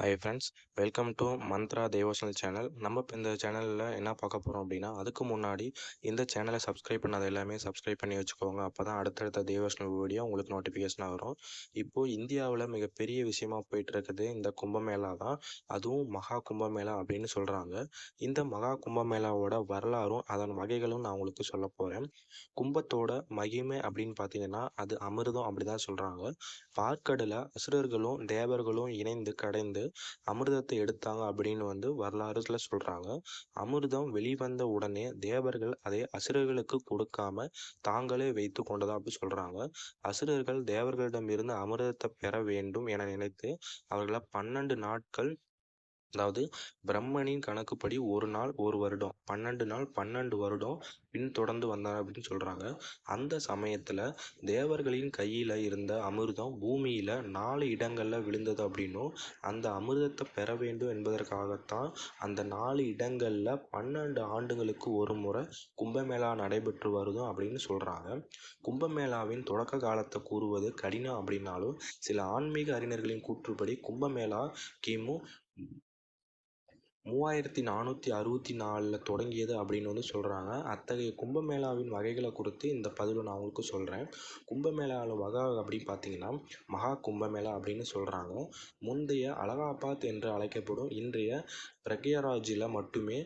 Hi friends welcome to Mantra devotional channel நம்ம இப்போ இந்த சேனலில் என்ன பார்க்க போகிறோம் அப்படின்னா அதுக்கு முன்னாடி இந்த சேனலை சப்ஸ்கிரைப் பண்ணாத எல்லாமே சப்ஸ்கிரைப் பண்ணி வச்சுக்கோங்க. அப்போ தான் அடுத்தடுத்த தேவோஷனல் வீடியோ உங்களுக்கு நோட்டிஃபிகேஷன் வரும். இப்போது இந்தியாவில் மிகப்பெரிய விஷயமா போயிட்டு இருக்குது இந்த கும்பமேளா தான். அதுவும் மகா கும்பமேளா அப்படின்னு சொல்கிறாங்க இந்த மகா கும்பமேளாவோட வரலாறும் அதன் வகைகளும் நான் உங்களுக்கு சொல்ல போகிறேன் கும்பத்தோட மகிமை அப்படின்னு பார்த்தீங்கன்னா அது அமிர்தம் அப்படி தான் சொல்கிறாங்க பார்க்கடலை அசுரர்களும் தேவர்களும் இணைந்து கடைந்து அமிர்தத்தை எடுத்தாங்க அப்படின்னு வந்து வரலாறுல சொல்றாங்க. அமிர்தம் வெளிவந்த உடனே தேவர்கள் அதை அசுரர்களுக்கு கொடுக்காம தாங்களே வைத்து கொண்டதா அப்படி சொல்றாங்க. அசுரர்கள் தேவர்களிடமிருந்து அமிர்தத்தை பெற வேண்டும் என நினைத்து அவர்களை பன்னெண்டு நாட்கள் அதாவது பிரம்மனின் கணக்குப்படி ஒரு நாள் ஒரு வருடம் பன்னெண்டு நாள் பன்னெண்டு வருடம் பின்தொடர்ந்து வந்தார் அப்படின்னு சொல்றாங்க. அந்த சமயத்துல தேவர்களின் கையில இருந்த அமிர்தம் பூமியில நாலு இடங்கள்ல விழுந்தது அப்படின்னும் அந்த அமிர்தத்தை பெற வேண்டும் என்பதற்காகத்தான் அந்த நாலு இடங்கள்ல பன்னெண்டு ஆண்டுகளுக்கு ஒரு முறை கும்பமேளா நடைபெற்று வருதும் அப்படின்னு சொல்றாங்க. கும்பமேளாவின் தொடக்க காலத்தை கூறுவது கடினம் அப்படின்னாலும் சில ஆன்மீக அறிஞர்களின் கூற்றுப்படி கும்பமேளா கிமு மூவாயிரத்தி நானூற்றி அறுபத்தி நாலில் தொடங்கியது அப்படின்னு வந்து சொல்கிறாங்க அத்தகைய கும்பமேளாவின் வகைகளை கொடுத்து இந்த பதிவில் நான் உங்களுக்கு சொல்கிறேன் கும்பமேளாவில் வகை அப்படின்னு பார்த்தீங்கன்னா மகா கும்பமேளா அப்படின்னு சொல்கிறாங்க முந்தைய அலகாபாத் என்று அழைக்கப்படும் இன்றைய பிரக்யாராஜில் மட்டுமே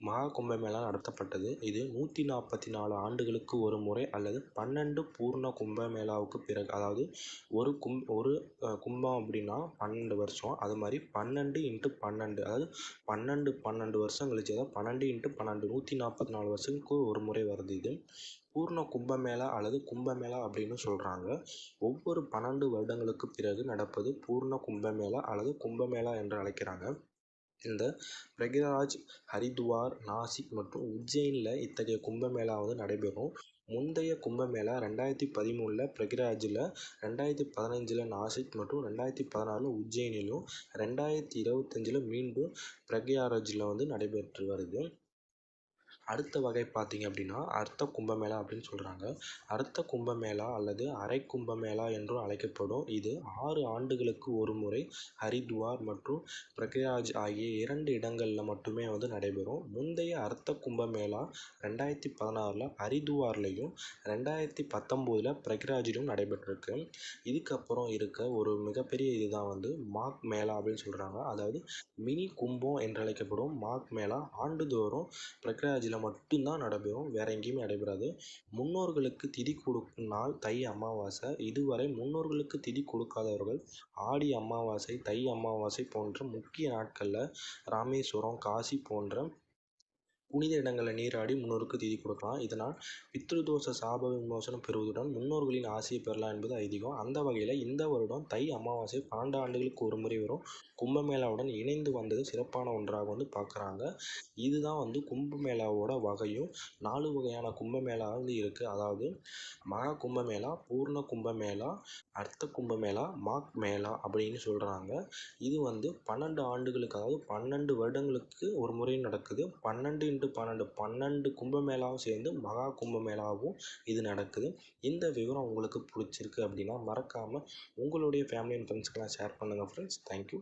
மகா கும்பமேளா நடத்தப்பட்டது. இது நூற்றி நாற்பத்தி நாலு ஆண்டுகளுக்கு ஒரு முறை அல்லது பன்னெண்டு பூர்ண கும்பமேளாவுக்கு பிறகு அதாவது ஒரு கும் ஒரு கும்பம் அப்படின்னா பன்னெண்டு வருஷம். அது மாதிரி பன்னெண்டு இன்ட்டு பன்னெண்டு அதாவது பன்னெண்டு பன்னெண்டு வருஷம் கழிச்சு அதாவது பன்னெண்டு இன்ட்டு பன்னெண்டு நூற்றி நாற்பத்தி நாலு வருஷத்துக்கு ஒரு முறை வருது இது. பூர்ண கும்பமேளா அல்லது கும்பமேளா அப்படின்னு சொல்கிறாங்க ஒவ்வொரு பன்னெண்டு வருடங்களுக்கு பிறகு நடப்பது பூர்ண கும்பமேளா அல்லது கும்பமேளா என்று அழைக்கிறாங்க. இந்த பிரகராஜ் ஹரித்வார் நாசிக் மற்றும் உஜ்ஜைனில் இத்தகைய கும்பமேளா வந்து நடைபெறும். முந்தைய கும்பமேளா ரெண்டாயிரத்தி பதிமூணில் பிரகிராஜில் ரெண்டாயிரத்தி பதினஞ்சில் நாசிக் மற்றும் ரெண்டாயிரத்தி பதினாறில் உஜ்ஜைனிலும் ரெண்டாயிரத்தி இருபத்தஞ்சில் மீண்டும் பிரகயாராஜில் வந்து நடைபெற்று வருது. அடுத்த வகை பார்த்தீங்க அப்படின்னா அர்த்த கும்பமேளா அப்படின்னு சொல்கிறாங்க அர்த்த கும்பமேளா அல்லது அரை கும்பமேளா என்றும் அழைக்கப்படும். இது ஆறு ஆண்டுகளுக்கு ஒரு முறை ஹரித்வார் மற்றும் பிரகயாஜ் ஆகிய இரண்டு இடங்களில் மட்டுமே வந்து நடைபெறும். முந்தைய அர்த்த கும்பமேளா ரெண்டாயிரத்தி பதினாறில் ஹரித்வார்லேயும் ரெண்டாயிரத்தி பத்தொம்போதில் பிரகராஜிலும் நடைபெற்றிருக்கு. இதுக்கப்புறம் இருக்க ஒரு மிகப்பெரிய இதுதான் வந்து மாக் மேளா அப்படின்னு சொல்கிறாங்க அதாவது மினி கும்பம் என்று அழைக்கப்படும் மாக் மேளா ஆண்டுதோறும் பிரகராஜில் மட்டும்தான் நடைபெறும். வேற எங்கேயுமே நடைபெறாது. முன்னோர்களுக்கு திதி கொடுக்கும் நாள் தை அமாவாசை. இதுவரை முன்னோர்களுக்கு திதி கொடுக்காதவர்கள் ஆடி அமாவாசை தை அமாவாசை போன்ற முக்கிய நாட்களில் ராமேஸ்வரம் காசி போன்ற புனித இடங்களில் நீராடி முன்னோருக்கு திதி கொடுக்கலாம். இதனால் பித்ருதோஷ சாப விமோசனம் பெறுவதுடன் முன்னோர்களின் ஆசையை பெறலாம் என்பது ஐதீகம். அந்த வகையில் இந்த வருடம் தை அமாவாசை பன்னெண்டு ஆண்டுகளுக்கு ஒரு முறை வரும். கும்பமேளாவுடன் இணைந்து வந்தது சிறப்பான ஒன்றாக வந்து பார்க்குறாங்க. இதுதான் வந்து கும்பமேளாவோட வகையும். நாலு வகையான கும்பமேளா வந்து இருக்குது அதாவது மகா கும்பமேளா பூர்ண கும்பமேளா அர்த்த கும்பமேளா மாக் மேளா அப்படின்னு சொல்கிறாங்க இது வந்து பன்னெண்டு ஆண்டுகளுக்கு அதாவது பன்னெண்டு வருடங்களுக்கு ஒரு முறை நடக்குது. பன்னெண்டு பன்னெண்டு பன்னெண்டு பன்னெண்டு கும்பமேளாவும் சேர்ந்து மகா கும்பமேளாவும் இது நடக்குது. இந்த விவரம் உங்களுக்கு பிடிச்சிருக்கு அப்படின்னா மறக்காமல் உங்களுடைய ஃபேமிலி அண்ட் ஃப்ரெண்ட்ஸ்க்கெலாம் ஷேர் பண்ணுங்கள் ஃப்ரெண்ட்ஸ் தேங்க்யூ